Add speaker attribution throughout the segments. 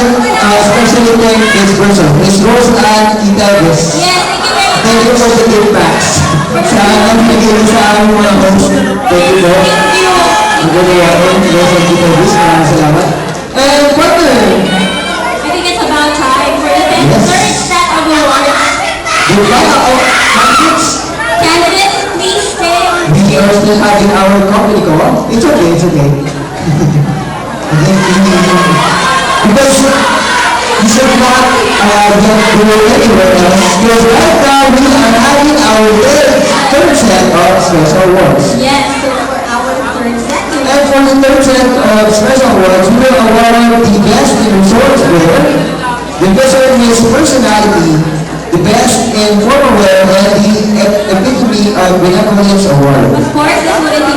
Speaker 1: uh, especially thank this person, Miss Rose Ann Itagas.
Speaker 2: Yes, thank you.
Speaker 1: Thank you for the gift packs. Sa nagbigay sa aming mga host. Thank you po.
Speaker 2: Thank you.
Speaker 1: Ang ganda natin, Rose Ann Itagas. Maraming salamat. And partner,
Speaker 2: I think it's about time for the
Speaker 1: Yes.
Speaker 2: third set of awards.
Speaker 1: goodbye. Oh, candidates.
Speaker 2: Candidates, please stay.
Speaker 1: We are still having our company call. It's okay, it's okay. because you should not uh, get go anywhere else. Because right now we are having our third, third set of special awards.
Speaker 2: Yes, so for our third set,
Speaker 1: And for the third set of special awards, we will award the best in resorts wear, the best in his personality, the best in formal wear, and the ep- epitome of benevolence award.
Speaker 2: Of course, this wouldn't be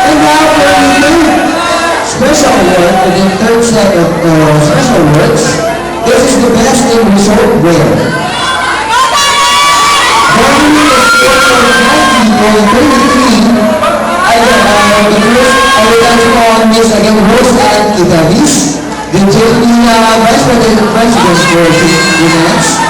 Speaker 2: And
Speaker 1: now for the special award, for the third set of uh, special awards, this is the best in resort wear. In the sport 1933, I, uh, the first, I would like to call on Miss again, Rose the uh, the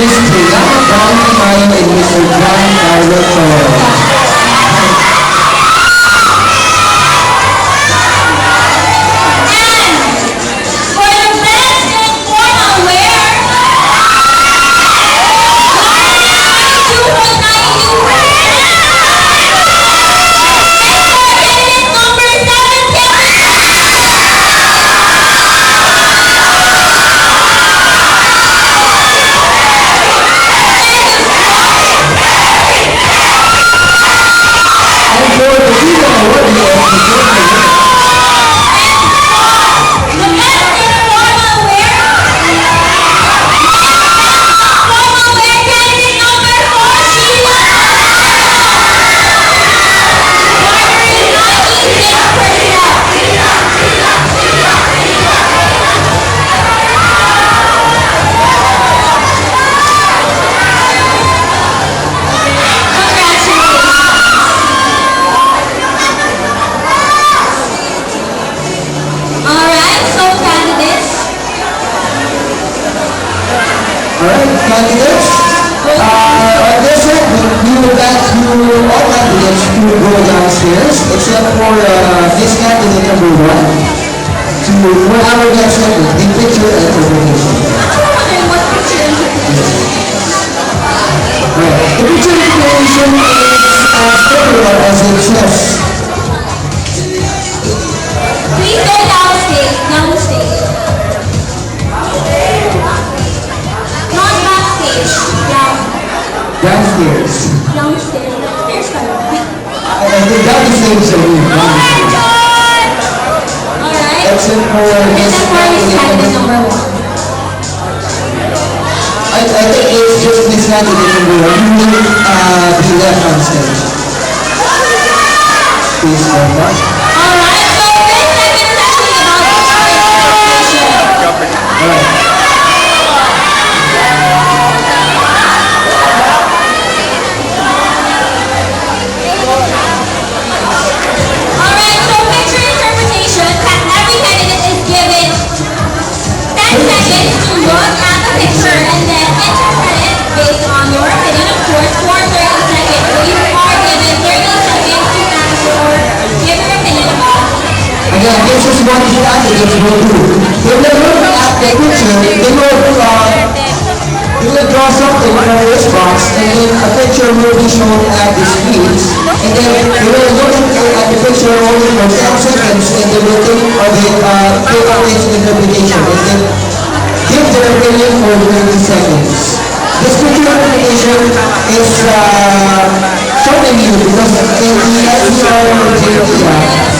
Speaker 1: English Taylor, Brown Kyle English Brown Kyle Torres.
Speaker 3: change the
Speaker 1: lead. All right, George! All right. That's it for...
Speaker 3: And
Speaker 1: number
Speaker 3: one.
Speaker 1: I, I think it's just this candidate number one who will uh, be left on stage. Please
Speaker 3: go on. All right, so
Speaker 1: this. All right. they will do. They will look at the picture, they will, uh, they will draw something from a response, and then a picture will be shown at the screens, and then they will look at the picture only for 10 seconds, and they will think of it, uh, take on its interpretation, and then give their opinion for 20 seconds. This particular application is uh, showing you because in the uh,
Speaker 2: SEO, yeah.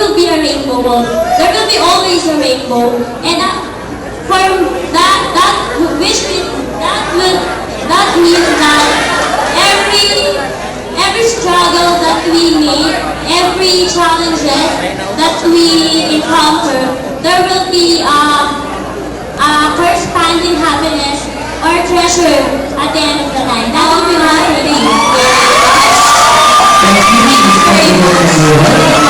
Speaker 2: will be a rainbow world. There
Speaker 3: will be always a rainbow. And uh, from that, that which that will that means that every every struggle that we meet, every challenge
Speaker 4: that we encounter, there will be a, a corresponding happiness or treasure at the end of the night. That will be my feeling.
Speaker 1: Thank you.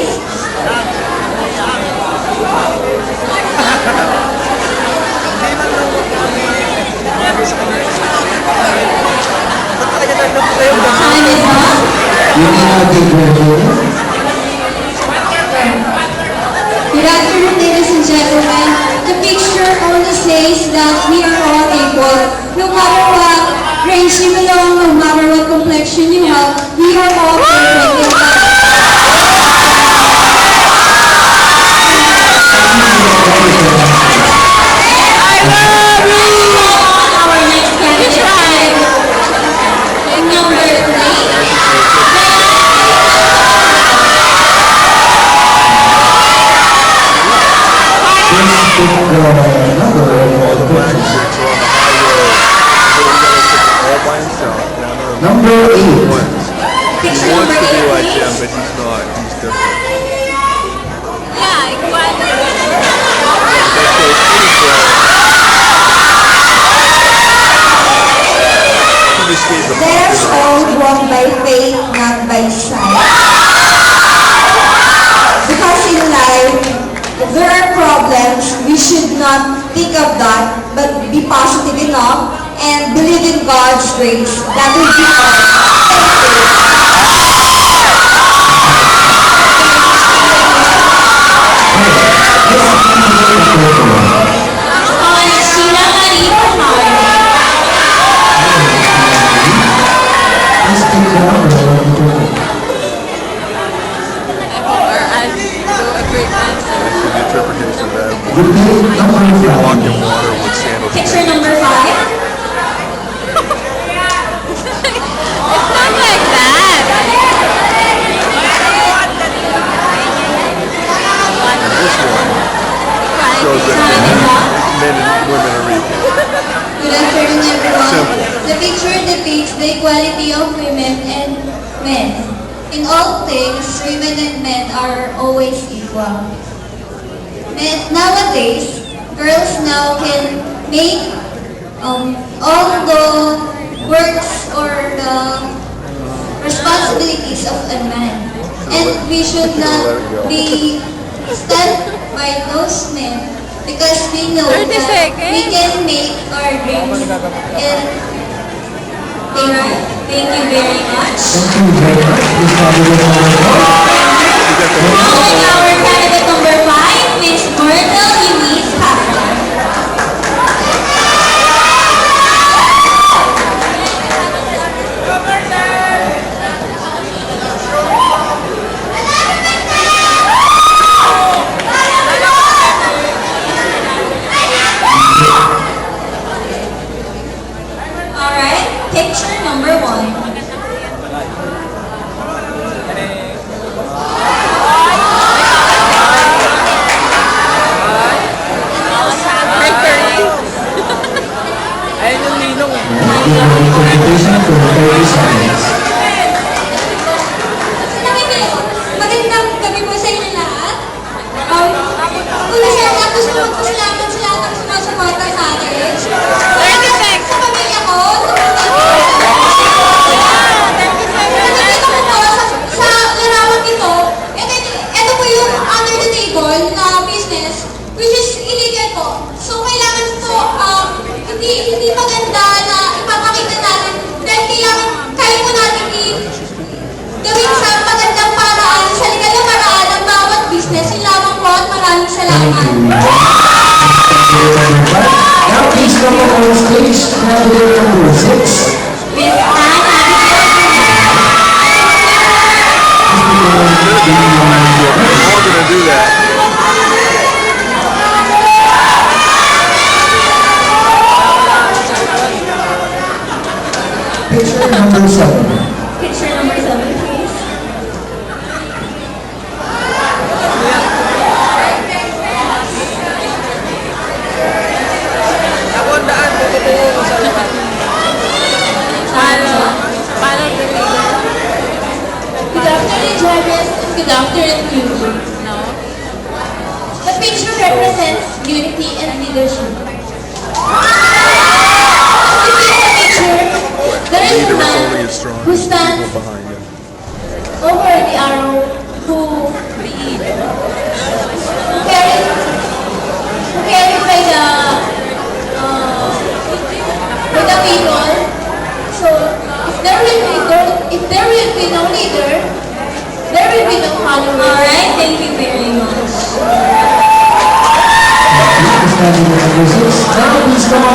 Speaker 4: Time is up.
Speaker 1: You may now be graduated.
Speaker 2: Good afternoon, ladies and gentlemen. The picture only says that we are all equal. No matter what race you belong, no matter what complexion you have, we are all
Speaker 4: Number
Speaker 1: eight.
Speaker 5: He wants to be like them, but he's not. He's different.
Speaker 4: Yeah, exactly.
Speaker 5: That's.
Speaker 2: There's only one baby, not not think of that, but be positive enough and believe in God's grace. That will be all.
Speaker 5: Water.
Speaker 4: Picture number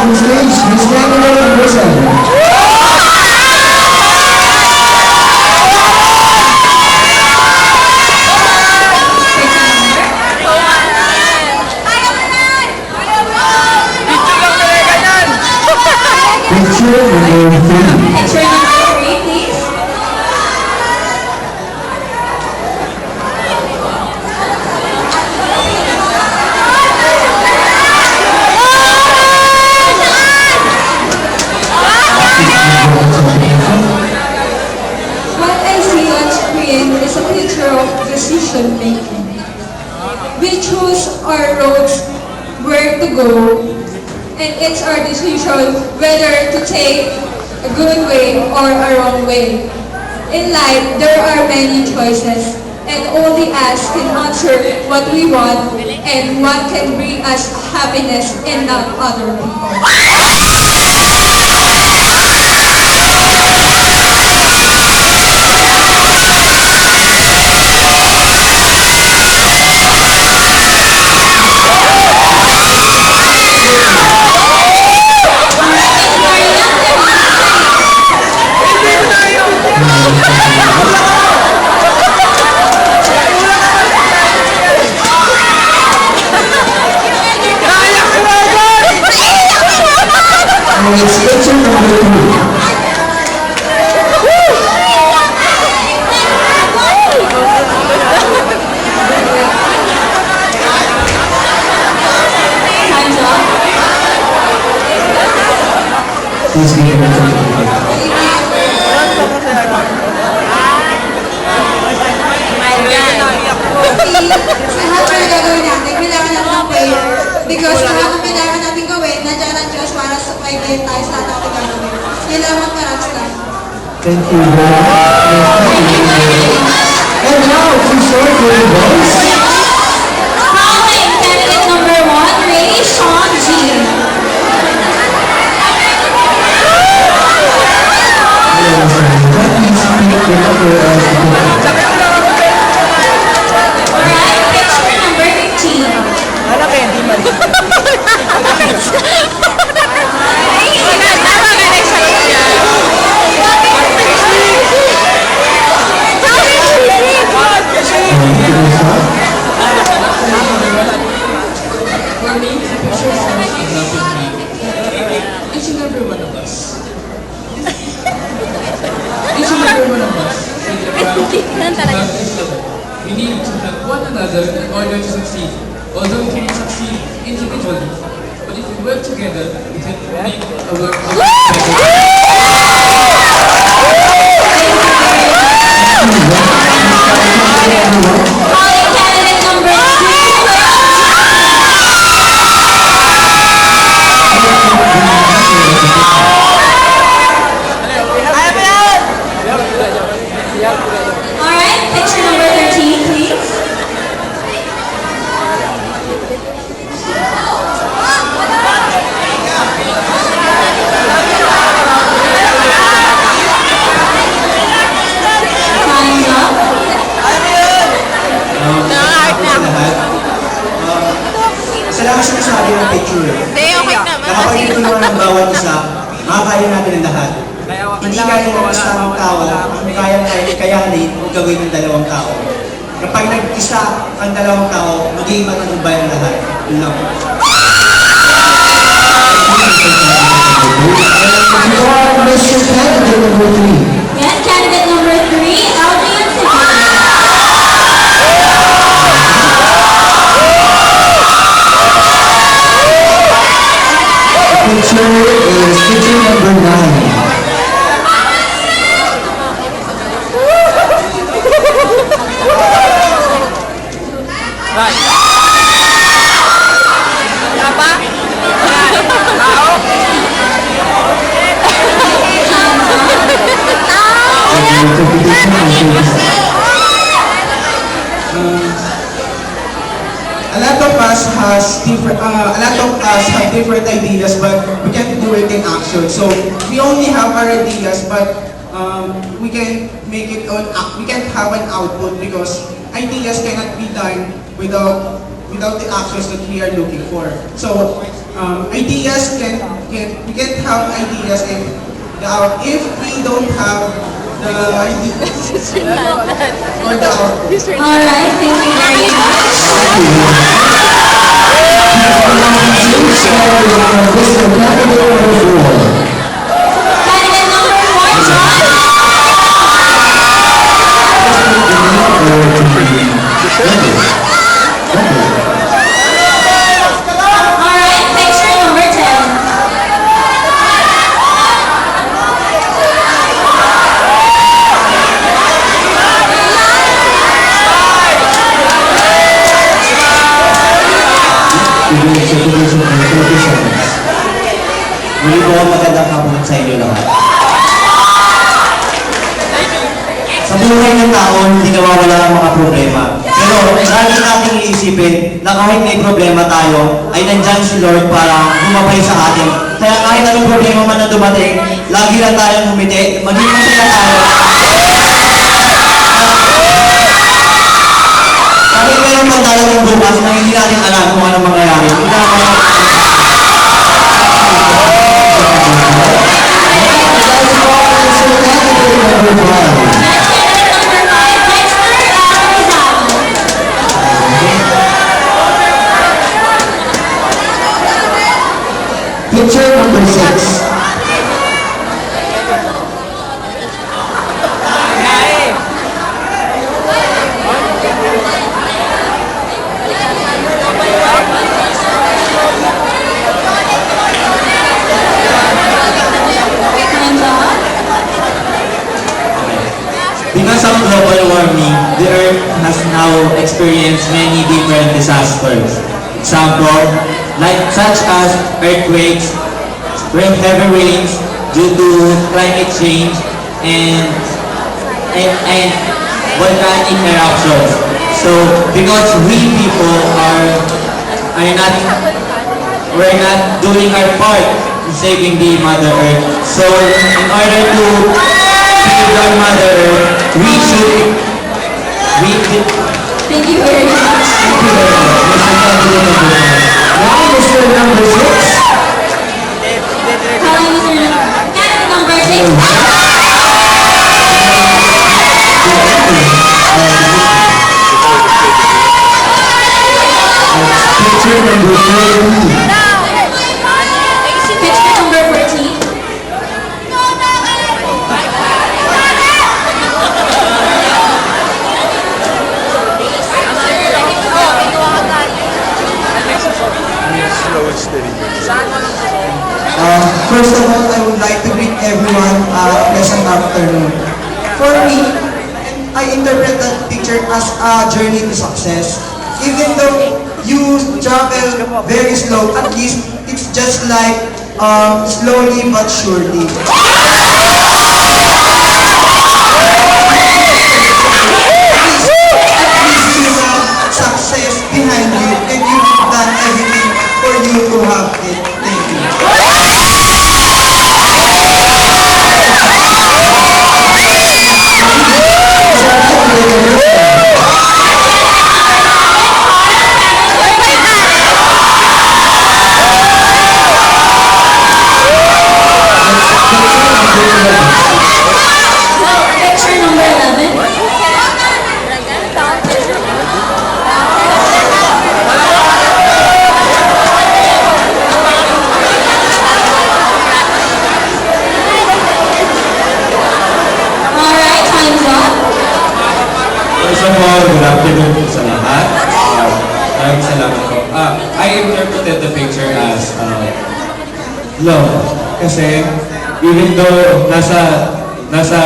Speaker 1: on stage,
Speaker 4: good
Speaker 1: way or a wrong way. In life, there are many choices, and only us can answer what we want and what can bring us happiness and not other people.
Speaker 6: Ideas, but um, we can make it on. Uh, we can't have an output because ideas cannot be done without without the actions that we are looking for. So um, ideas can can we can't have ideas if the, if we don't have the ideas or the output.
Speaker 2: All right, thank you very much.
Speaker 1: Six candidate
Speaker 2: All
Speaker 6: buhay ng tao, hindi nawawala ang mga problema. Pero lagi nating iisipin na kahit may problema tayo, ay nandyan si Lord para gumabay sa atin. Kaya kahit anong problema man na dumating, lagi lang tayong humiti, maging masaya tayo. Kahit meron pang darating bukas na hindi natin alam kung anong mangyayari. Hindi naman
Speaker 1: Candidate number
Speaker 7: Earth has now experienced many different disasters. Example, like such as earthquakes, rain, heavy rains due to climate change, and, and, and volcanic eruptions. So, because we people are, are not, we're not doing our part in saving the Mother Earth. So, in order to save our Mother Earth, we should, we,
Speaker 2: Thank you very much.
Speaker 1: Now, Mr. Number six. Um,
Speaker 2: slowly but surely.
Speaker 8: Maraming salamat po.
Speaker 6: Uh, I interpreted the picture as uh, love. Kasi even though nasa nasa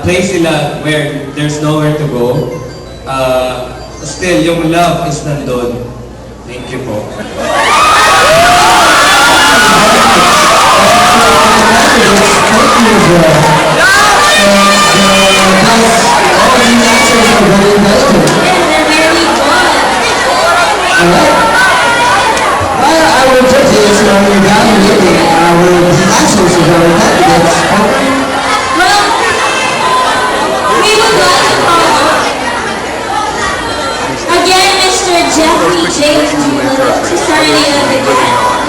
Speaker 6: place sila where there's nowhere to go, uh, still yung love is nandun. Thank you po. Thank you.
Speaker 2: Alright? Well, I
Speaker 7: will judge you as long as you're I will ask you to go that because... We would like to call
Speaker 1: again Mr. Jeffrey James to sign.